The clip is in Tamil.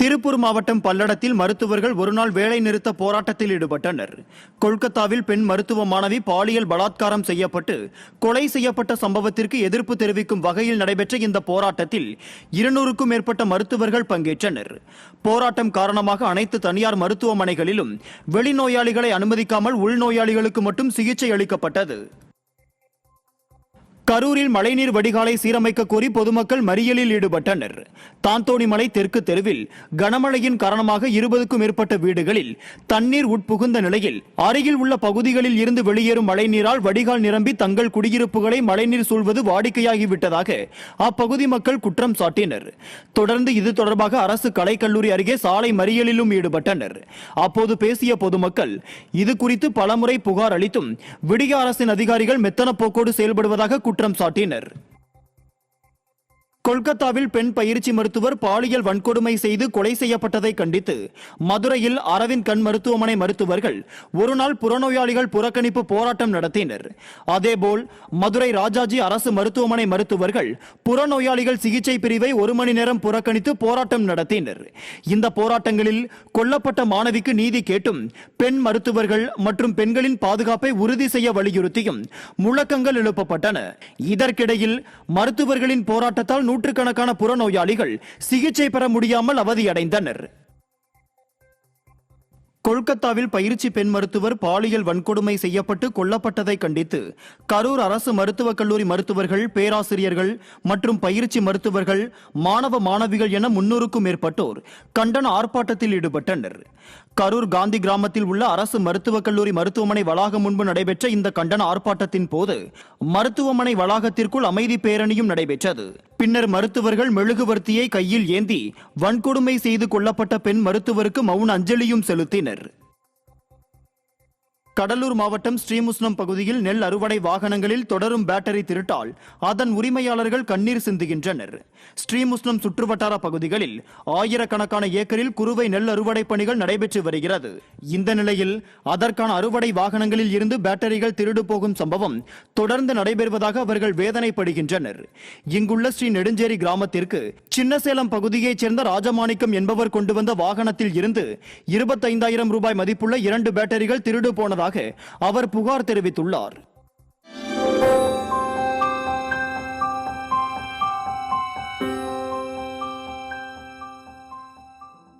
திருப்பூர் மாவட்டம் பல்லடத்தில் மருத்துவர்கள் ஒருநாள் வேலை நிறுத்த போராட்டத்தில் ஈடுபட்டனர். கொல்கத்தாவில் பெண் மருத்துவ மாணவி பாலியல் பலாத்காரம் செய்யப்பட்டு கொலை செய்யப்பட்ட சம்பவத்திற்கு எதிர்ப்பு தெரிவிக்கும் வகையில் நடைபெற்ற இந்த போராட்டத்தில் இருநூறுக்கும் மேற்பட்ட மருத்துவர்கள் பங்கேற்றனர். போராட்டம் காரணமாக அனைத்து தனியார் மருத்துவமனைகளிலும் வெளிநோயாளிகளை அனுமதிக்காமல் உள்நோயாளிகளுக்கு மட்டும் சிகிச்சை அளிக்கப்பட்டது. கரூரில் மழைநீர் வடிகாலை சீரமைக்க கோரி பொதுமக்கள் மறியலில் ஈடுபட்டனர். தாந்தோணிமலை தெற்கு தெருவில் கனமழையின் காரணமாக இருபதுக்கும் மேற்பட்ட வீடுகளில் தண்ணீர் உட்புகுந்த நிலையில் அருகில் உள்ள பகுதிகளில் இருந்து வெளியேறும் மழைநீரால் வடிகால் நிரம்பி தங்கள் குடியிருப்புகளை மழைநீர் சூழ்வது வாடிக்கையாகிவிட்டதாக அப்பகுதி மக்கள் குற்றம் சாட்டினர். தொடர்ந்து இது தொடர்பாக அரசு கலைக்கல்லூரி அருகே சாலை மறியலிலும் ஈடுபட்டனர். அப்போது பேசிய பொதுமக்கள் இது குறித்து பலமுறை புகார் அளித்தும் விடிய அரசின் அதிகாரிகள் மெத்தன போக்கோடு செயல்படுவதாக குற்றம் சாட்டினர். கொல்கத்தாவில் பெண் பயிற்சி மருத்துவர் பாலியல் வன்கொடுமை செய்து கொலை செய்யப்பட்டதை கண்டித்து மதுரையில் அரவிந்த் கண் மருத்துவமனை மருத்துவர்கள் ஒருநாள் புறநோயாளிகள் புறக்கணிப்பு போராட்டம் நடத்தினர். அதேபோல் மதுரை ராஜாஜி அரசு மருத்துவமனை மருத்துவர்கள் புறநோயாளிகள் சிகிச்சை பிரிவை ஒரு மணி நேரம் புறக்கணித்து போராட்டம் நடத்தினர். இந்த போராட்டங்களில் கொல்லப்பட்ட மாணவிக்கு நீதி கேட்டும் பெண் மருத்துவர்கள் மற்றும் பெண்களின் பாதுகாப்பை உறுதி செய்ய வலியுறுத்தியும் முழக்கங்கள் எழுப்பப்பட்டன. இதற்கிடையில் மருத்துவர்களின் போராட்டத்தால் நூற்றுக்கணக்கான புறநோயாளிகள் சிகிச்சை பெற முடியாமல் அவதியடைந்தனர். கொல்கத்தாவில் பயிற்சி பெண் மருத்துவர் பாலியல் வன்கொடுமை செய்யப்பட்டு கொல்லப்பட்டதை கண்டித்து கரூர் அரசு மருத்துவக் கல்லூரி மருத்துவர்கள் பேராசிரியர்கள் மற்றும் பயிற்சி மருத்துவர்கள் மாணவ மாணவிகள் என முன்னூறுக்கும் மேற்பட்டோர் கண்டன ஆர்ப்பாட்டத்தில் ஈடுபட்டனர். கரூர் காந்தி கிராமத்தில் உள்ள அரசு மருத்துவக் கல்லூரி மருத்துவமனை வளாகம் முன்பு நடைபெற்ற இந்த கண்டன ஆர்ப்பாட்டத்தின் போது மருத்துவமனை வளாகத்திற்குள் அமைதி பேரணியும் நடைபெற்றது. பின்னர் மருத்துவர்கள் மெழுகுவர்த்தியை கையில் ஏந்தி வன்கொடுமை செய்து கொல்லப்பட்ட பெண் மருத்துவருக்கு மவுன அஞ்சலியும் செலுத்தினர். கடலூர் மாவட்டம் ஸ்ரீமுஸ்னம் பகுதியில் நெல் அறுவடை வாகனங்களில் தொடரும் பேட்டரி திருட்டால். அதன் உரிமையாளர்கள் கண்ணீர் சிந்துகின்றனர். ஸ்ரீமுஸ்னம் சுற்றுவட்டார பகுதிகளில் ஆயிரக்கணக்கான ஏக்கரில் குறுவை நெல் அறுவடை பணிகள் நடைபெற்று வருகிறது. இந்த நிலையில் அதற்கான அறுவடை வாகனங்களில் இருந்து பேட்டரிகள் திருடு போகும் சம்பவம் தொடர்ந்து நடைபெறுவதாக அவர்கள் வேதனைப்படுகின்றனர். இங்குள்ள ஸ்ரீ நெடுஞ்சேரி கிராமத்திற்கு சின்னசேலம் பகுதியைச் சேர்ந்த ராஜமாணிக்கம் என்பவர் கொண்டு வந்த வாகனத்தில் இருந்து இருபத்தைந்தாயிரம் ரூபாய் மதிப்புள்ள இரண்டு பேட்டரிகள் திருடு போனதாக அவர் புகார் தெரிவித்துள்ளார்.